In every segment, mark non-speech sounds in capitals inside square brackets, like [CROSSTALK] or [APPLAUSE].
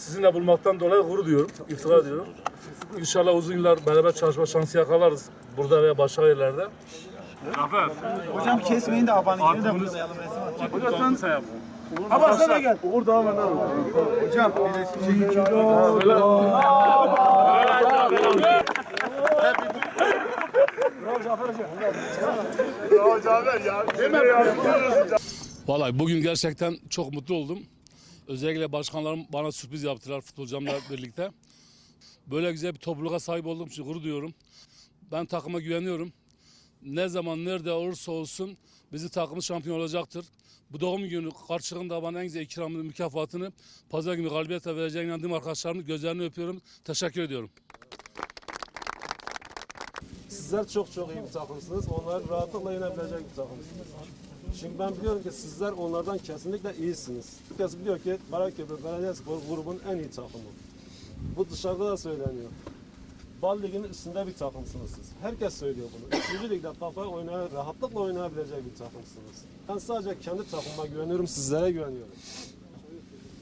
Sizinle bulmaktan dolayı gurur duyuyorum, iftihar ediyorum. İnşallah uzun yıllar beraber çalışma şansı yakalarız burada veya başka yerlerde. Zafer, Hocam kesmeyin de abanikini de at. hocam sen. Ama sana gel. Uğur daha var Hocam bir resim çekin. Vallahi bugün gerçekten çok mutlu oldum. Özellikle başkanlarım bana sürpriz yaptılar futbolcumla [LAUGHS] birlikte. Böyle güzel bir topluluğa sahip olduğum için gurur duyuyorum. Ben takıma güveniyorum. Ne zaman nerede olursa olsun bizi takımı şampiyon olacaktır. Bu doğum günü karşılığında bana en güzel ikramını, mükafatını pazar günü galibiyetle vereceğine inandığım arkadaşlarımın gözlerini öpüyorum. Teşekkür ediyorum. Sizler çok çok iyi bir takımsınız. Onları rahatlıkla yenebilecek bir takımsınız. Şimdi ben biliyorum ki sizler onlardan kesinlikle iyisiniz. Herkes biliyor ki Karaköprü Belediyespor grubun en iyi takımı. Bu dışarıda da söyleniyor. Bal Ligi'nin üstünde bir takımsınız siz. Herkes söylüyor bunu. Üçüncü ligde kafa oynaya, rahatlıkla oynayabilecek bir takımsınız. Ben sadece kendi takımıma güveniyorum, sizlere güveniyorum.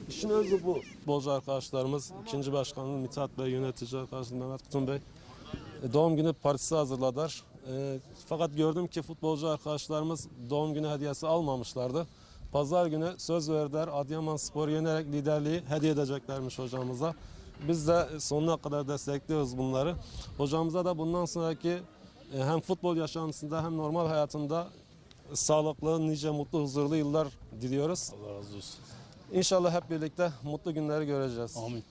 İşin özü bu. Futbolcu arkadaşlarımız, ikinci başkanımız Mithat Bey, yönetici arkadaşım Mehmet Kutun Bey, e, doğum günü partisi hazırladılar. E, fakat gördüm ki futbolcu arkadaşlarımız doğum günü hediyesi almamışlardı. Pazar günü söz verdiler Adıyaman Spor'u yenerek liderliği hediye edeceklermiş hocamıza. Biz de sonuna kadar destekliyoruz bunları. Hocamıza da bundan sonraki e, hem futbol yaşantısında hem normal hayatında sağlıklı, nice, mutlu, huzurlu yıllar diliyoruz. Allah razı olsun. İnşallah hep birlikte mutlu günleri göreceğiz. Amin.